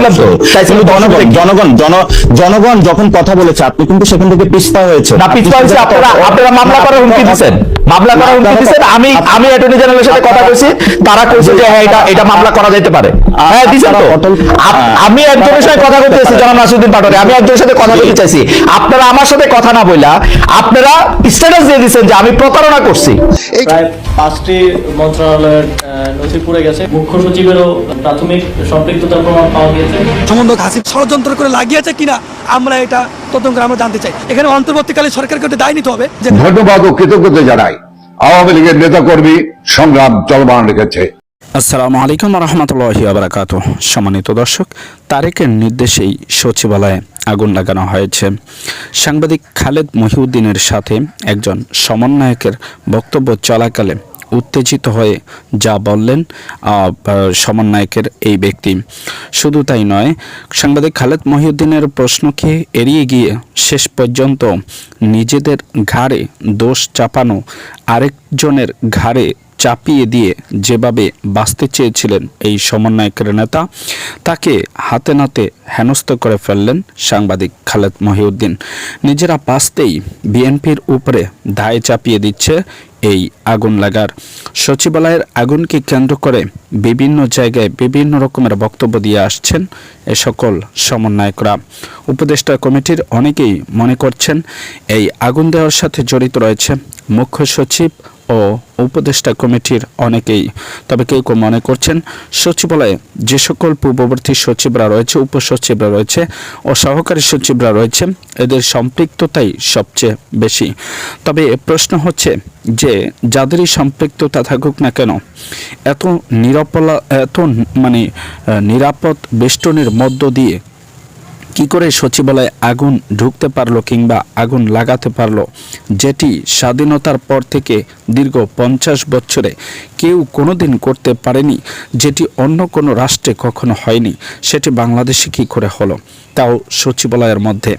চাইছিলাম তো। চাইছিলাম জনগণ জনগণ জন জনগণ যখন কথা বলেছে আপনি কিন্তু সেখান থেকে পিছপা হয়েছে না পিছপা হয়েছে আপনারা আপনারা মামলা করার হুমকি দিচ্ছেন। মামলা করার হুমকি দিচ্ছেন। আমি আমি অ্যাটর্নি জেনারেলের সাথে কথা বলছি। তারা কইছে যে হ্যাঁ এটা এটা মামলা করা যেতে পারে। হ্যাঁ দিছেন তো। আমি একজনের সাথে কথা বলতে চাইছি জনাব নাসিরুদ্দিন পাটোয়ারি। আমি একজনের সাথে কথা বলতে চাইছি। আপনারা আমার সাথে কথা না বইলা আপনারা স্ট্যাটাস দিয়ে দিচ্ছেন যে আমি প্রতারণা করছি। প্রায় পাঁচটি মন্ত্রণালয়ের নথি পুড়ে গেছে। মুখ্য সচিবেরও প্রাথমিক সম্পৃক্ততার প্রমাণ পাওয়া গিয়েছে। সম্বন্ধক হাসিব ষড়যন্ত্র করে লাগিয়েছে কিনা আমরা এটা তদন্ত করে আমরা জানতে চাই। এখানে অন্তর্বর্তীকালে সরকারকে একটা দায় নিতে হবে যে ধন্যবাদ ও কৃতজ্ঞতা জানাই। আওয়ামী লীগের নেতাকর্মী সংগ্রাম চলমান রেখেছে। আসসালামু আলাইকুম রহমতুল্লাহি আবরাকাত সম্মানিত দর্শক তারেকের নির্দেশেই সচিবালয়ে আগুন লাগানো হয়েছে। সাংবাদিক খালেদ মহিউদ্দিনের সাথে একজন সমন্বয়কের বক্তব্য চলাকালে উত্তেজিত হয়ে যা বললেন সমন্বয়কের এই ব্যক্তি। শুধু তাই নয়, সাংবাদিক খালেদ মহিউদ্দিনের প্রশ্নকে এড়িয়ে গিয়ে শেষ পর্যন্ত নিজেদের ঘাড়ে দোষ চাপানো আরেকজনের ঘাড়ে চাপিয়ে দিয়ে যেভাবে বাঁচতে চেয়েছিলেন এই সমন্বয়কের নেতা, তাকে হাতে নাতে হেনস্থ করে ফেললেন সাংবাদিক খালেদ মহিউদ্দিন। নিজেরা বাঁচতেই বিএনপির উপরে দায় চাপিয়ে দিচ্ছে এই আগুন লাগার। সচিবালয়ের আগুনকে কেন্দ্র করে বিভিন্ন জায়গায় বিভিন্ন রকমের বক্তব্য দিয়ে আসছেন এ সকল সমন্বয়করা। উপদেষ্টা কমিটির অনেকেই মনে করছেন, এই আগুন দেওয়ার সাথে জড়িত রয়েছে মুখ্য সচিব ও উপদেষ্টা কমিটির অনেকেই। তবে কেউ কেউ মনে করছেন, সচিবালয়ে যে সকল পূর্ববর্তী সচিবরা রয়েছে, উপসচিবরা রয়েছে ও সহকারী সচিবরা রয়েছে, এদের সম্পৃক্ততাই সবচেয়ে বেশি। তবে প্রশ্ন হচ্ছে যে, যাদেরই সম্পৃক্ততা থাকুক না কেন, এত নিরাপলা, এত মানে নিরাপদ বেষ্টনের মধ্য দিয়ে কি করে সচিবালয়ে আগুন ঢুকতে পারল কিংবা আগুন লাগাতে পারল? যেটি স্বাধীনতার পর থেকে দীর্ঘ পঞ্চাশ বছরে কেউ কোনোদিন করতে পারেনি, যেটি অন্য কোনো রাষ্ট্রে কখনো হয়নি, সেটি বাংলাদেশে কি করে হলো? তাও সচিবালয়ের মধ্যে।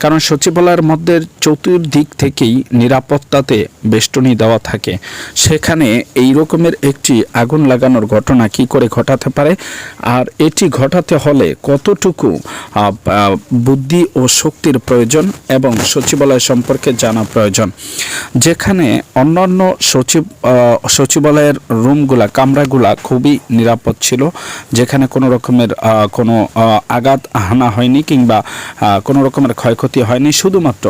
কারণ সচিবালয়ের মধ্যে চতুর্দিক থেকেই নিরাপত্তাতে বেষ্টনী দেওয়া থাকে। সেখানে এই রকমের একটি আগুন লাগানোর ঘটনা কি করে ঘটাতে পারে? আর এটি ঘটাতে হলে কতটুকু বুদ্ধি ও শক্তির প্রয়োজন এবং সচিবালয় সম্পর্কে জানা প্রয়োজন। যেখানে অন্যান্য সচিব সচিবালয়ের রুমগুলা, কামরাগুলা খুবই নিরাপদ ছিল, যেখানে কোনো রকমের কোনো আঘাত হানা হয়নি কিংবা কোনো রকমের ক্ষয়ক্ষতি হয়নি। শুধুমাত্র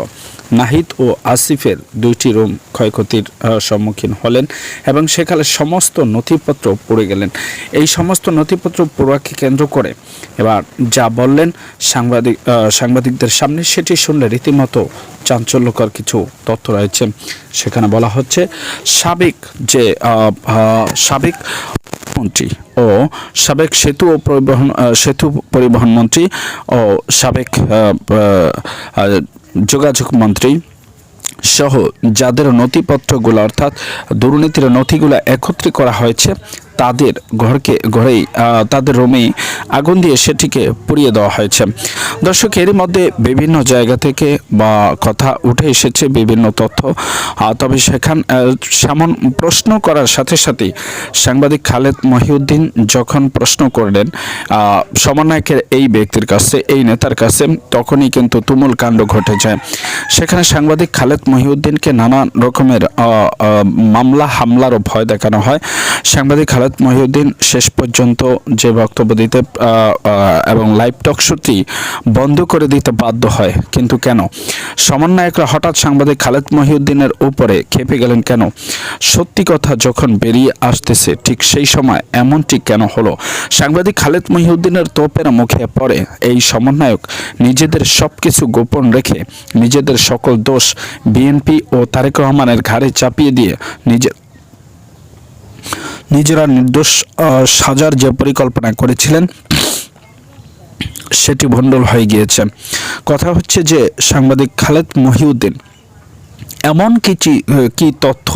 নাহিদ ও আসিফের দুইটি রুম ক্ষয়ক্ষতির সম্মুখীন হলেন এবং সেখানে সমস্ত নথিপত্র পড়ে গেলেন। এই সমস্ত নথিপত্র পড়ুয়াকে কেন্দ্র করে এবার যা বললেন সাংবাদিক সাংবাদিকদের সামনে, সেটি শুনলে রীতিমতো চাঞ্চল্যকর কিছু তথ্য রয়েছে। সেখানে বলা হচ্ছে, সাবেক যে সাবেক মন্ত্রী ও সাবেক সেতু ও পরিবহন সেতু পরিবহন মন্ত্রী ও সাবেক যোগাযোগ মন্ত্রী সহ যাদের নথিপত্রগুলো অর্থাৎ দুর্নীতির নথিগুলো একত্রিত করা হয়েছে তাদের ঘরকে, ঘরেই তাদের রুমেই আগুন দিয়ে সেটিকে পুড়িয়ে দেওয়া হয়েছে। দর্শক, এরই মধ্যে বিভিন্ন জায়গা থেকে বা কথা উঠে এসেছে বিভিন্ন তথ্য। তবে সেখান সেমন প্রশ্ন করার সাথে সাথেই সাংবাদিক খালেদ মহিউদ্দিন যখন প্রশ্ন করলেন সমন্বয়কের এই ব্যক্তির কাছে, এই নেতার কাছে, তখনই কিন্তু তুমুল কাণ্ড ঘটে যায়। সেখানে সাংবাদিক খালেদ মহিউদ্দিনকে নানা রকমের মামলা, হামলারও ভয় দেখানো হয়। সাংবাদিক খালেদ মহিউদ্দিন, শেষ পর্যন্ত যে বক্তব্য দিতে এবং লাইভ টক শোটি বন্ধ করে দিতে বাধ্য হয়। কিন্তু কেন? সমন্বয়করা হঠাৎ সাংবাদিক খালেদ মহিউদ্দিনের উপরে খেপে গেলেন কেন? সত্যি কথা যখন বেরিয়ে আসতেছে, ঠিক সেই সময় এমনটি কেন হলো? সাংবাদিক খালেদ মহিউদ্দিনের তোপের মুখে পড়ে এই সমন্বয়ক নিজেদের সব কিছু গোপন রেখে নিজেদের সকল দোষ বিএনপি ও তারেক রহমানের ঘাড়ে চাপিয়ে দিয়ে নিজের নিজেরা নির্দোষ সাজার যে পরিকল্পনা করেছিলেন, সেটি ভণ্ডল হয়ে গিয়েছে। কথা হচ্ছে যে সাংবাদিক খালেদ মহিউদ্দিন এমন কিছু কি তথ্য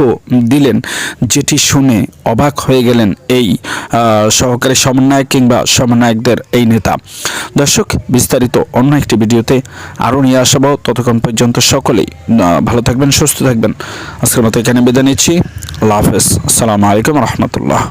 দিলেন যেটি শুনে অবাক হয়ে গেলেন এই সহকারী সমন্বয়ক কিংবা সমন্বয়কদের এই নেতা? দর্শক, বিস্তারিত অন্য একটি ভিডিওতে আরও নিয়ে আসব। ততক্ষণ পর্যন্ত সকলেই ভালো থাকবেন, সুস্থ থাকবেন। আজকের মতো এখানে বিদায় নিচ্ছি। আল্লাহ হাফেজ। আসসালামু আলাইকুম রহমতুল্লাহ।